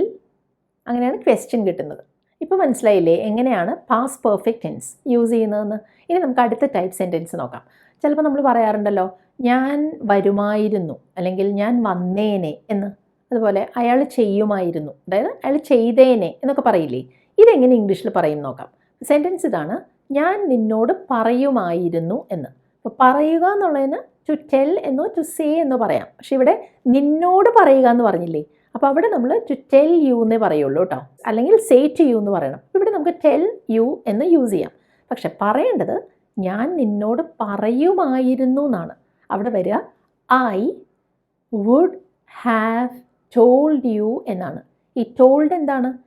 അങ്ങനെയാണ് ക്വസ്റ്റ്യൻ കിട്ടുന്നത്. ഇപ്പോൾ മനസ്സിലായില്ലേ എങ്ങനെയാണ് പാസ് പെർഫെക്റ്റ് ടെൻസ് യൂസ് ചെയ്യുന്നതെന്ന്? ഇനി നമുക്ക് അടുത്ത ടൈപ്പ് സെന്റൻസ് നോക്കാം. ചിലപ്പോൾ നമ്മൾ പറയാറുണ്ടല്ലോ ഞാൻ വരുമായിരുന്നു അല്ലെങ്കിൽ ഞാൻ വന്നേനെ എന്ന്. അതുപോലെ അയാൾ ചെയ്യുമായിരുന്നു അതായത് അയാൾ ചെയ്തേനെ എന്നൊക്കെ പറയില്ലേ? ഇതെങ്ങനെ ഇംഗ്ലീഷിൽ പറയും നോക്കാം. സെന്റൻസ് ഇതാണ് ഞാൻ നിന്നോട് പറയുമായിരുന്നു എന്ന്. അപ്പോൾ പറയുക എന്നുള്ളതിന് ടു ടെൽ എന്നോ ടു സേ എന്നോ പറയാം. പക്ഷെ ഇവിടെ നിന്നോട് പറയുക എന്ന് പറഞ്ഞില്ലേ? അപ്പോൾ അവിടെ നമ്മൾ ടു ടെൽ യു എന്നേ പറയുള്ളൂ കേട്ടോ. അല്ലെങ്കിൽ സേ ടു യു എന്ന് പറയണം. ഇവിടെ നമുക്ക് ടെൽ യു എന്ന് യൂസ് ചെയ്യാം. പക്ഷെ പറയേണ്ടത് ഞാൻ നിന്നോട് പറയുമായിരുന്നു എന്നാണ് അവിടെ വരിക I would have told you എന്നാണ്. ഈ ടോൾഡ് എന്താണ്?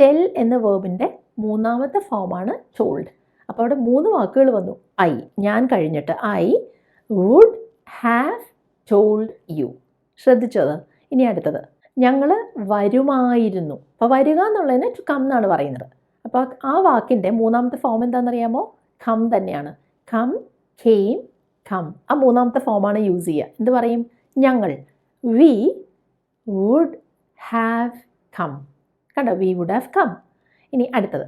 ടെൽ എന്ന വേർബിന്റെ മൂന്നാമത്തെ ഫോമാണ് ടോൾഡ് അപ്പോൾ അവിടെ മൂന്ന് വാക്കുകൾ വന്നു. ഐ ഞാൻ കഴിഞ്ഞിട്ട്. I would have told you ശ്രദ്ധിച്ചത്? ഇനി അടുത്തത്. ഞങ്ങൾ വരുമായിരുന്നു. അപ്പോൾ വരിക എന്നുള്ളതിന് ടു കം എന്നാണ് പറയുന്നത്. അപ്പോൾ ആ വാക്കിന്റെ മൂന്നാമത്തെ ഫോം എന്താണെന്നറിയാമോ? കം തന്നെയാണ്. കം കെയിം കം ആ മൂന്നാമത്തെ ഫോമാണ് യൂസ് ചെയ്യുക. എന്ത് പറയും? ഞങ്ങൾ. വി വുഡ് ഹാവ് കം കണ്ടോ? വി വുഡ് ഹാവ് കം ഇനി അടുത്തത്.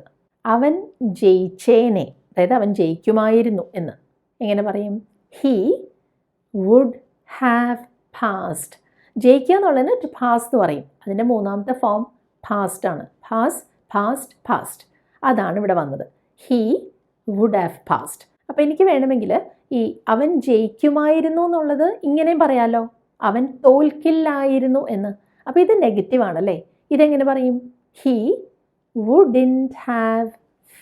അവൻ ജയിച്ചേനെ. അതായത് അവൻ ജയിക്കുമായിരുന്നു എന്ന്. എങ്ങനെ പറയും? ഹീ വുഡ് ഹാവ് പാസ്റ്റ് ജയിക്കുക എന്നുള്ളതിന് ടു പാസ് എന്ന് പറയും. അതിന്റെ മൂന്നാമത്തെ ഫോം പാസ്റ്റ് ആണ്. പാസ് പാസ്റ്റ് പാസ്റ്റ് അതാണ് ഇവിടെ വന്നത്. ഹീ വുഡ് ഹാവ് പാസ്റ്റ് അപ്പോൾ എനിക്ക് വേണമെങ്കിൽ ഈ അവൻ ജയിക്കുമായിരുന്നു എന്നുള്ളത് ഇങ്ങനെയും പറയാമല്ലോ അവൻ തോൽക്കില്ലായിരുന്നു എന്ന്. അപ്പോൾ ഇത് നെഗറ്റീവ് ആണല്ലേ? ഇതെങ്ങനെ പറയും? ഹീ വുഡിന്റ് ഹാവ്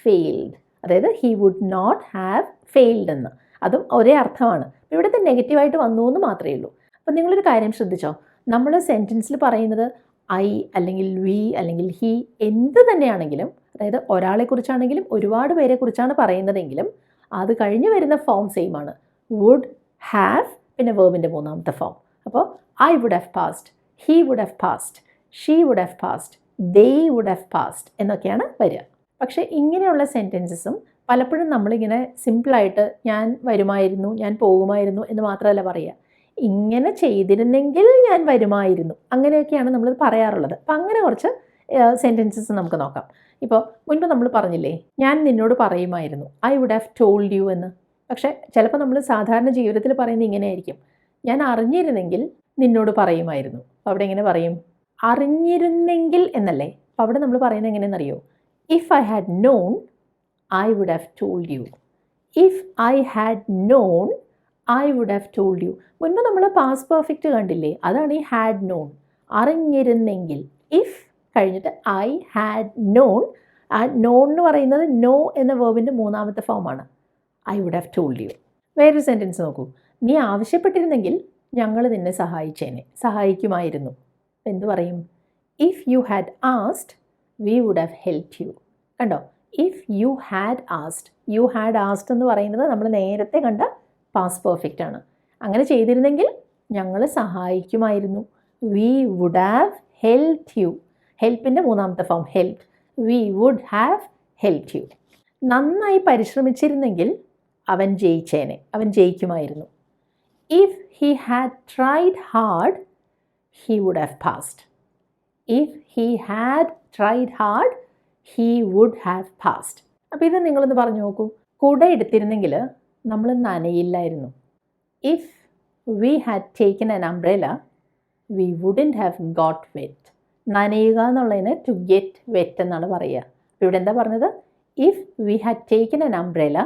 ഫെയിൽഡ് അതായത് he would not have failed എന്ന്. അതും ഒരേ അർത്ഥമാണ്. ഇവിടുത്തെ നെഗറ്റീവായിട്ട് വന്നു എന്ന് മാത്രമേ ഉള്ളൂ. അപ്പം നിങ്ങളൊരു കാര്യം ശ്രദ്ധിച്ചോ? നമ്മൾ സെന്റൻസിൽ പറയുന്നത് ഐ അല്ലെങ്കിൽ വി അല്ലെങ്കിൽ ഹി എന്ത് തന്നെയാണെങ്കിലും അതായത് ഒരാളെക്കുറിച്ചാണെങ്കിലും ഒരുപാട് പേരെക്കുറിച്ചാണ് പറയുന്നതെങ്കിലും അത് കഴിഞ്ഞ് വരുന്ന ഫോം സെയിം ആണ്. വുഡ് ഹാവ് പിന്നെ വേർബിന്റെ മൂന്നാമത്തെ ഫോം അപ്പോൾ I would have passed he would have passed she would have passed they would have passed എന്നൊക്കെയാണ് വരിക. പക്ഷേ ഇങ്ങനെയുള്ള സെന്റൻസസും പലപ്പോഴും നമ്മളിങ്ങനെ സിമ്പിളായിട്ട് ഞാൻ വരുമായിരുന്നു ഞാൻ പോകുമായിരുന്നു എന്ന് മാത്രമല്ല പറയുക. ഇങ്ങനെ ചെയ്തിരുന്നെങ്കിൽ ഞാൻ വരുമായിരുന്നു. അങ്ങനെയൊക്കെയാണ് നമ്മൾ പറയാറുള്ളത്. അപ്പം അങ്ങനെ കുറച്ച് സെന്റൻസസ് നമുക്ക് നോക്കാം. ഇപ്പോൾ മുൻപ് നമ്മൾ പറഞ്ഞില്ലേ ഞാൻ നിന്നോട് പറയുമായിരുന്നു. I would have told you എന്ന്. പക്ഷേ ചിലപ്പോൾ നമ്മൾ സാധാരണ ജീവിതത്തിൽ പറയുന്നത് ഇങ്ങനെയായിരിക്കും. ഞാൻ അറിഞ്ഞിരുന്നെങ്കിൽ നിന്നോട് പറയുമായിരുന്നു. അപ്പോൾ അവിടെ എങ്ങനെ പറയും? അറിഞ്ഞിരുന്നെങ്കിൽ എന്നല്ലേ? അപ്പോൾ അവിടെ നമ്മൾ പറയുന്നത് എങ്ങനെയെന്നറിയോ? If I had known I would have told you if I had known I would have told you മുൻപ് നമ്മൾ പാസ് പെർഫെക്റ്റ് കണ്ടില്ലേ? അതാണ് ഈ ഹാഡ് നോൺ അറിഞ്ഞിരുന്നെങ്കിൽ. ഇഫ് കഴിഞ്ഞിട്ട് ഐ ഹാഡ് നോൺ ആ നോൺ എന്ന് പറയുന്നത് നോ എന്ന വേർബിന്റെ മൂന്നാമത്തെ ഫോമാണ് I would have told you വേറൊരു സെന്റൻസ് നോക്കൂ. നീ ആവശ്യപ്പെട്ടിരുന്നെങ്കിൽ ഞങ്ങൾ നിന്നെ സഹായിച്ചേനെ. സഹായിക്കുമായിരുന്നു. എന്ത് പറയും? If you had asked we would have helped you കണ്ടോ? If you had asked you had asked എന്ന് പറയുന്നത് നമ്മൾ നേരത്തെ കണ്ട പാസ് പെർഫെക്റ്റ് ആണ്. അങ്ങനെ ചെയ്തിരുന്നെങ്കിൽ ഞങ്ങൾ സഹായിക്കുമായിരുന്നു. We would have helped you ഹെൽപ്പിന്റെ മൂന്നാമത്തെ form helped we would have helped you നന്നായി പരിശ്രമിച്ചിരുന്നെങ്കിൽ അവൻ ജയിച്ചേനെ അവൻ ജയിക്കുമായിരുന്നു. If he had tried hard he would have passed if he had tried hard he would have passed അപ്പോൾ ഇത് നിങ്ങളൊന്ന് പറഞ്ഞു നോക്കൂ. കുട എടുത്തിരുന്നെങ്കിൽ നമ്മൾ നനയില്ലായിരുന്നു if we had taken an umbrella we wouldn't have got wet നനയുക എന്നുള്ളതിന് ടു ഗെറ്റ് വെറ്റ് എന്നാണ് പറയുക. ഇവിടെ എന്താ പറഞ്ഞത്? If we had taken an umbrella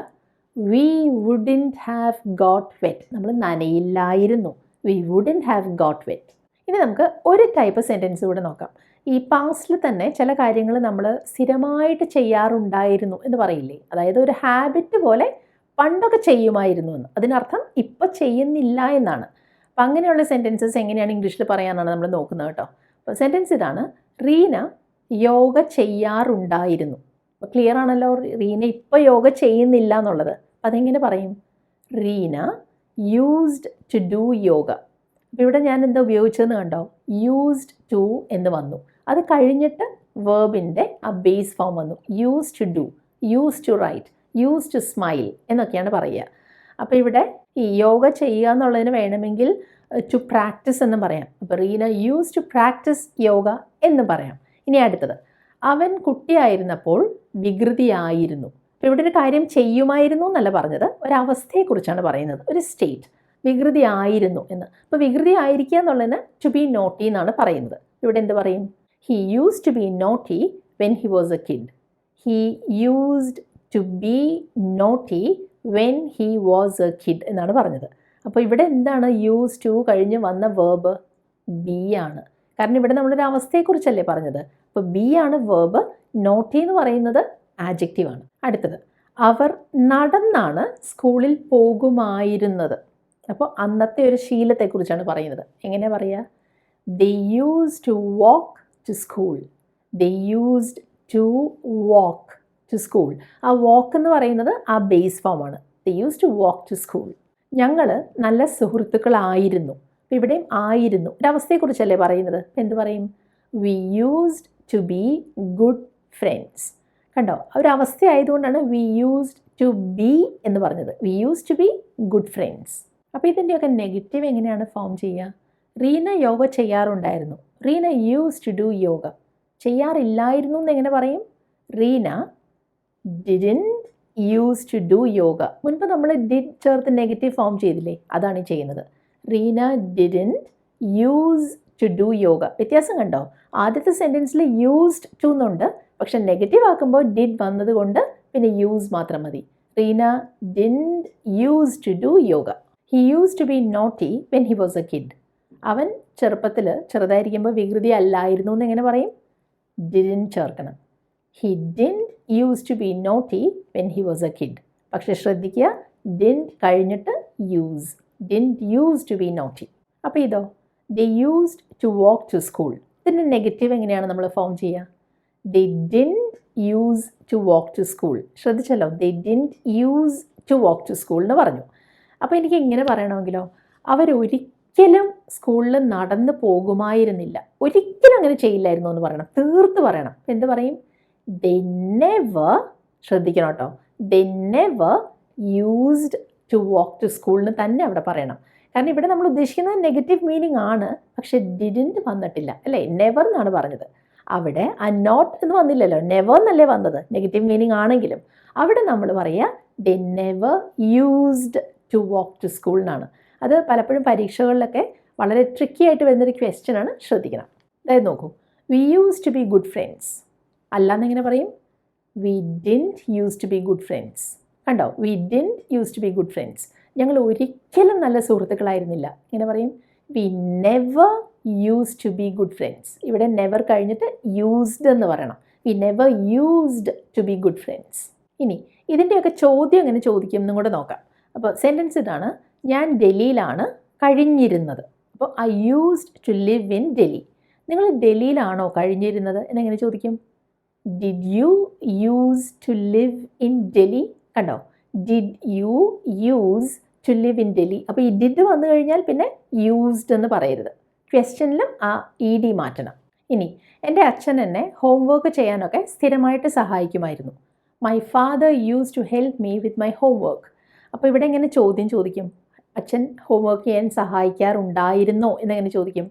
we wouldn't have got wet നമ്മൾ നനയില്ലായിരുന്നു. We wouldn't have got wet ഇനി നമുക്ക് ഒരു ടൈപ്പ് സെന്റൻസ് കൂടെ നോക്കാം. ഈ പാസ്റ്റിൽ തന്നെ ചില കാര്യങ്ങൾ നമ്മൾ സ്ഥിരമായിട്ട് ചെയ്യാറുണ്ടായിരുന്നു എന്ന് പറയില്ലേ? അതായത് ഒരു ഹാബിറ്റ് പോലെ പണ്ടൊക്കെ ചെയ്യുമായിരുന്നു എന്ന്. അതിനർത്ഥം ഇപ്പോൾ ചെയ്യുന്നില്ല എന്നാണ്. അപ്പം അങ്ങനെയുള്ള സെന്റൻസസ് എങ്ങനെയാണ് ഇംഗ്ലീഷിൽ പറയാനാണ് നമ്മൾ നോക്കുന്നത് കേട്ടോ. അപ്പോൾ സെന്റൻസ് ഇതാണ്. റീന യോഗ ചെയ്യാറുണ്ടായിരുന്നു. അപ്പോൾ ക്ലിയർ ആണല്ലോ? റീന ഇപ്പോൾ യോഗ ചെയ്യുന്നില്ല എന്നുള്ളത്. അതെങ്ങനെ പറയും? Reena used to do yoga. അപ്പോൾ ഇവിടെ ഞാൻ എന്താ ഉപയോഗിച്ചതെന്ന് കണ്ടോ? യൂസ്ഡ് ടു എന്ന് വന്നു. അത് കഴിഞ്ഞിട്ട് വേർബിന്റെ ആ ബേസ് ഫോം വന്നു. Use to do use to write use to smile എന്നൊക്കെയാണ് പറയുക. അപ്പോൾ ഇവിടെ ഈ യോഗ ചെയ്യുക എന്നുള്ളതിന് വേണമെങ്കിൽ ടു പ്രാക്ടീസ് എന്ന് പറയാം. അപ്പോൾ Reena use to practice yoga എന്ന് പറയാം. ഇനി അടുത്തത്. അവൻ കുട്ടിയായിരുന്നപ്പോൾ വികൃതിയായിരുന്നു. അപ്പോൾ ഇവിടെ ഒരു കാര്യം ചെയ്യുമായിരുന്നു എന്നല്ല പറഞ്ഞത്. ഒരവസ്ഥയെക്കുറിച്ചാണ് പറയുന്നത്. ഒരു സ്റ്റേറ്റ് വികൃതി ആയിരുന്നു എന്ന്. അപ്പോൾ വികൃതി ആയിരിക്കുക എന്നുള്ളതിന് ടു ബി നോട്ടി എന്നാണ് പറയുന്നത്. ഇവിടെ എന്ത് പറയും? He use to be naughty when he was a kid he used to be naughty when he was a kid എന്നാണ് പറഞ്ഞത്. അപ്പോൾ ഇവിടെ എന്താണ് യൂസ് ടു കഴിഞ്ഞ് വന്ന വേർബ് ബി ആണ്. കാരണം ഇവിടെ നമ്മളൊരു അവസ്ഥയെക്കുറിച്ചല്ലേ പറഞ്ഞത്? അപ്പോൾ ബി ആണ് വേർബ് നോട്ടി എന്ന് പറയുന്നത് ആജക്റ്റീവാണ് അടുത്തത്. അവർ നടന്നാണ് സ്കൂളിൽ പോകുമായിരുന്നത്. അപ്പോൾ അന്നത്തെ ഒരു ശീലത്തെക്കുറിച്ചാണ് പറയുന്നത്. എങ്ങനെ പറയുക? They use to walk to school they used to walk to school ആ വാക്ക് എന്ന് പറയുന്നത് ആ ബേസ് ഫോമാണ് they use to walk to school ഞങ്ങൾ നല്ല സുഹൃത്തുക്കളായിരുന്നു. ഇവിടെയും ആയിരുന്നു. ഒരവസ്ഥയെക്കുറിച്ചല്ലേ പറയുന്നത്? എന്ത് പറയും? We used to be good friends കണ്ടോ? ഒരവസ്ഥ ആയതുകൊണ്ടാണ് വി യൂസ്ഡ് ടു ബി എന്ന് പറഞ്ഞത്. We use to be good friends അപ്പോൾ ഇതിന്റെയൊക്കെ നെഗറ്റീവ് എങ്ങനെയാണ് ഫോം ചെയ്യുക? റീന യോഗ ചെയ്യാറുണ്ടായിരുന്നു. Reena use to do yoga. ചെയ്യാറില്ലായിരുന്നു എന്ന് എങ്ങനെ പറയും? Reena didn't use to do yoga. മുൻപ് നമ്മൾ ഡിഡ് ചേർത്ത് നെഗറ്റീവ് ഫോം ചെയ്തില്ലേ? അതാണ് ചെയ്യുന്നത്. Reena didn't use to do yoga. വ്യത്യാസം കണ്ടോ? ആദ്യത്തെ സെന്റൻസിൽ യൂസ്ഡ് ടു എന്നുണ്ട് പക്ഷെ നെഗറ്റീവ് ആക്കുമ്പോൾ ഡിഡ് വന്നതുകൊണ്ട് പിന്നെ യൂസ് മാത്രം മതി. Reena didn't use to do yoga. He use to be naughty when he was a kid അവൻ ചെറുപ്പത്തിൽ ചെറുതായിരിക്കുമ്പോൾ വികൃതി അല്ലായിരുന്നു എന്ന് എങ്ങനെ പറയും? ഡിഡിൻ ചേർക്കണം. He didn't use to be naughty when he was a kid പക്ഷെ ശ്രദ്ധിക്കുക ഡിൻ കഴിഞ്ഞിട്ട് use didn't use to be naughty അപ്പോൾ ഇതോ? He used to walk to school ഇതിന്റെ നെഗറ്റീവ് എങ്ങനെയാണ് നമ്മൾ ഫോം ചെയ്യുക he didn't use to walk to school ശ്രദ്ധിച്ചല്ലോ? He didn't use to walk to school എന്ന് പറഞ്ഞു. അപ്പോൾ എനിക്ക് ഇങ്ങനെ പറയണമെങ്കിലോ അവരൊരിക്കലും സ്കൂളിൽ നടന്ന് പോകുമായിരുന്നില്ല. ഒരിക്കലും അങ്ങനെ ചെയ്യില്ലായിരുന്നു എന്ന് പറയണം. തീർത്ത് പറയണം. എന്ത് പറയും? ദെന്നെ വ ശ്രദ്ധിക്കണം കേട്ടോ. ദെന്നെ വ യൂസ്ഡ് ടു വാക്ക് ടു സ്കൂളിന് തന്നെ അവിടെ പറയണം. കാരണം ഇവിടെ നമ്മൾ ഉദ്ദേശിക്കുന്നത് നെഗറ്റീവ് മീനിങ് ആണ് പക്ഷെ ഡിഡിന്റ് വന്നിട്ടില്ല. അല്ലേ? നെവർ എന്നാണ് പറഞ്ഞത്. അവിടെ ആ നോട്ട് എന്ന് വന്നില്ലല്ലോ. നെവർ എന്നല്ലേ വന്നത്? നെഗറ്റീവ് മീനിങ് ആണെങ്കിലും. അവിടെ നമ്മൾ പറയുക he never used to walk to school എന്നാണ് അത് പലപ്പോഴും പരീക്ഷകളിലൊക്കെ വളരെ ട്രിക്കി ആയിട്ട് വരുന്നൊരു ക്വസ്റ്റ്യൻ ആണ്. ശ്രദ്ധിക്കണം. അതായത് നോക്കൂ. We use to be good friends അല്ലാന്നെങ്ങനെ പറയും? We didn't use to be good friends കണ്ടോ? We didn't use to be good friends ഞങ്ങൾ ഒരിക്കലും നല്ല സുഹൃത്തുക്കളായിരുന്നില്ല. ഇങ്ങനെ പറയും? We never use to be good friends ഇവിടെ നെവർ കഴിഞ്ഞിട്ട് യൂസ്ഡ് എന്ന് പറയണം. We never used to be good friends ഇനി ഇതിന്റെയൊക്കെ ചോദ്യം എങ്ങനെ ചോദിക്കും എന്നും കൂടെ നോക്കാം. അപ്പോൾ സെന്റൻസ് ഇതാണ് ഞാൻ ഡൽഹിയിലാണ് കഴിഞ്ഞിരുന്നത്. അപ്പോൾ I used to live in Delhi നിങ്ങൾ ഡൽഹിയിലാണോ കഴിഞ്ഞിരുന്നത്? എന്നെങ്ങനെ ചോദിക്കും? Did you use to live in Delhi കണ്ടോ? Did you use to live in Delhi അപ്പോൾ ഈ ഡിഡ് വന്നു കഴിഞ്ഞാൽ പിന്നെ യൂസ്ഡ് എന്ന് പറയരുത്. ക്വസ്റ്റ്യനിലും ആ ഇ ഡി മാറ്റണം. ഇനി എന്റെ അച്ഛൻ എന്നെ ഹോംവർക്ക് ചെയ്യാനൊക്കെ സ്ഥിരമായിട്ട് സഹായിക്കുമായിരുന്നു. My father use to help me with my homework അപ്പോൾ ഇവിടെ എങ്ങനെ ചോദ്യം ചോദിക്കും. അച്ഛൻ ഹോംവർക്ക് ചെയ്യാൻ സഹായിക്കാറുണ്ടായിരുന്നോ എന്നെങ്ങനെ ചോദിക്കും.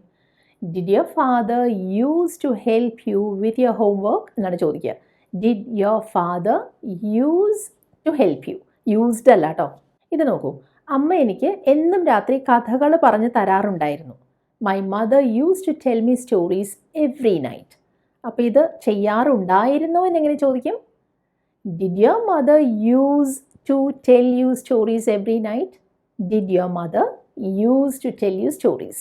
Did your father use to help you with your homework എന്നാണ് ചോദിക്കുക. Did your father use to help you used അല്ല കേട്ടോ ഇത് നോക്കൂ. അമ്മ എനിക്ക് എന്നും രാത്രി കഥകൾ പറഞ്ഞ് തരാറുണ്ടായിരുന്നു. My mother use to tell me stories every night അപ്പോൾ ഇത് ചെയ്യാറുണ്ടായിരുന്നോ എന്നെങ്ങനെ ചോദിക്കും. Did your mother use to tell you stories every night? Did your mother use to tell you stories?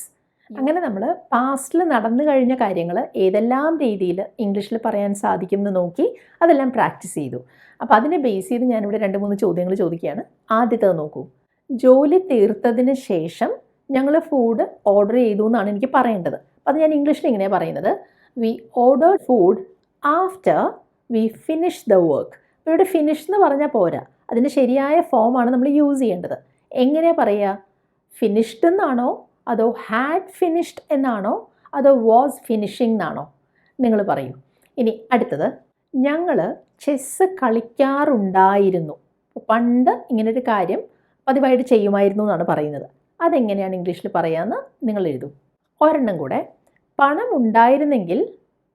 അങ്ങനെ നമ്മൾ പാസ്റ്റിൽ നടന്നു കഴിഞ്ഞ കാര്യങ്ങൾ ഏതെല്ലാം രീതിയിൽ ഇംഗ്ലീഷിൽ പറയാൻ സാധിക്കും എന്ന് നോക്കി അതെല്ലാം പ്രാക്ടീസ് ചെയ്തു. അപ്പോൾ അതിനെ ബേസ് ചെയ്ത് ഞാനിവിടെ രണ്ട് മൂന്ന് ചോദ്യങ്ങൾ ചോദിക്കുകയാണ്. ആദ്യത്തേത് നോക്കൂ. ജോലി തീർത്തതിന് ശേഷം ഞങ്ങൾ ഫുഡ് ഓർഡർ ചെയ്തു എന്നാണ് എനിക്ക് പറയേണ്ടത്. അപ്പോൾ അത് ഞാൻ ഇംഗ്ലീഷിൽ ഇങ്ങനെയാണ് പറയുന്നത്. We order food after we finish the work ഇവിടെ ഫിനിഷ് എന്ന് പറഞ്ഞാൽ പോരാ. അതിന്റെ ശരിയായ ഫോമാണ് നമ്മൾ യൂസ് ചെയ്യേണ്ടത്. എങ്ങനെ പറയുക? ഫിനിഷ്ഡ് എന്നാണോ? അതോ ഹാഡ് ഫിനിഷ്ഡ് എന്നാണോ? അതോ വാസ് ഫിനിഷിംഗ് എന്നാണോ? നിങ്ങൾ പറയും. ഇനി അടുത്തത് ഞങ്ങൾ ചെസ്സ് കളിക്കാറുണ്ടായിരുന്നു. പണ്ട് ഇങ്ങനൊരു കാര്യം പതിവായിട്ട് ചെയ്യുമായിരുന്നു എന്നാണ് പറയുന്നത്. അതെങ്ങനെയാണ് ഇംഗ്ലീഷിൽ പറയാമെന്ന് നിങ്ങൾ എഴുതും. ഒരെണ്ണം കൂടെ പണം ഉണ്ടായിരുന്നെങ്കിൽ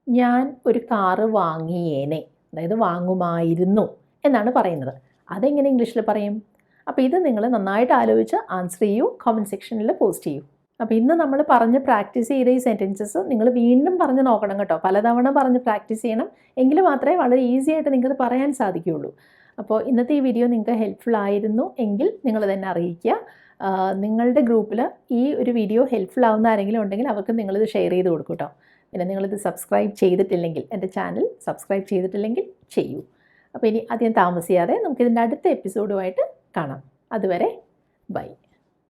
ഞാൻ ഒരു കാറ് വാങ്ങിയേനെ. അതായത് വാങ്ങുമായിരുന്നു എന്നാണ് പറയുന്നത്. അതെങ്ങനെ ഇംഗ്ലീഷിൽ പറയും? അപ്പോൾ ഇത് നിങ്ങൾ നന്നായിട്ട് ആലോചിച്ച് ആൻസർ ചെയ്യൂ കമന്റ് സെക്ഷനിൽ പോസ്റ്റ് ചെയ്യൂ. അപ്പോൾ ഇന്ന് നമ്മൾ പറഞ്ഞ് പ്രാക്ടീസ് ചെയ്ത ഈ സെന്റൻസസ് നിങ്ങൾ വീണ്ടും പറഞ്ഞ് നോക്കണം കേട്ടോ. പലതവണ പറഞ്ഞ് പ്രാക്ടീസ് ചെയ്യണം. എങ്കിൽ മാത്രമേ വളരെ ഈസി ആയിട്ട് നിങ്ങൾക്ക് പറയാൻ സാധിക്കുകയുള്ളൂ. അപ്പോൾ ഇന്നത്തെ ഈ വീഡിയോ നിങ്ങൾക്ക് ഹെൽപ്ഫുൾ ആയിരുന്നു എങ്കിൽ നിങ്ങൾ തന്നെ അറിയിക്കുക. നിങ്ങളുടെ ഗ്രൂപ്പിൽ ഈ ഒരു വീഡിയോ ഹെൽപ്ഫുൾ ആവുന്ന ആരെങ്കിലും ഉണ്ടെങ്കിൽ അവർക്ക് നിങ്ങളിത് ഷെയർ ചെയ്ത് കൊടുക്കും കേട്ടോ. പിന്നെ നിങ്ങളിത് സബ്സ്ക്രൈബ് ചെയ്തിട്ടില്ലെങ്കിൽ എന്റെ ചാനൽ സബ്സ്ക്രൈബ് ചെയ്തിട്ടില്ലെങ്കിൽ ചെയ്യൂ. അപ്പോൾ ഇനി അധികം താമസിയാതെ നമുക്കിതിന്റെ അടുത്ത എപ്പിസോഡുമായിട്ട് കാണാം. അതുവരെ ബൈ.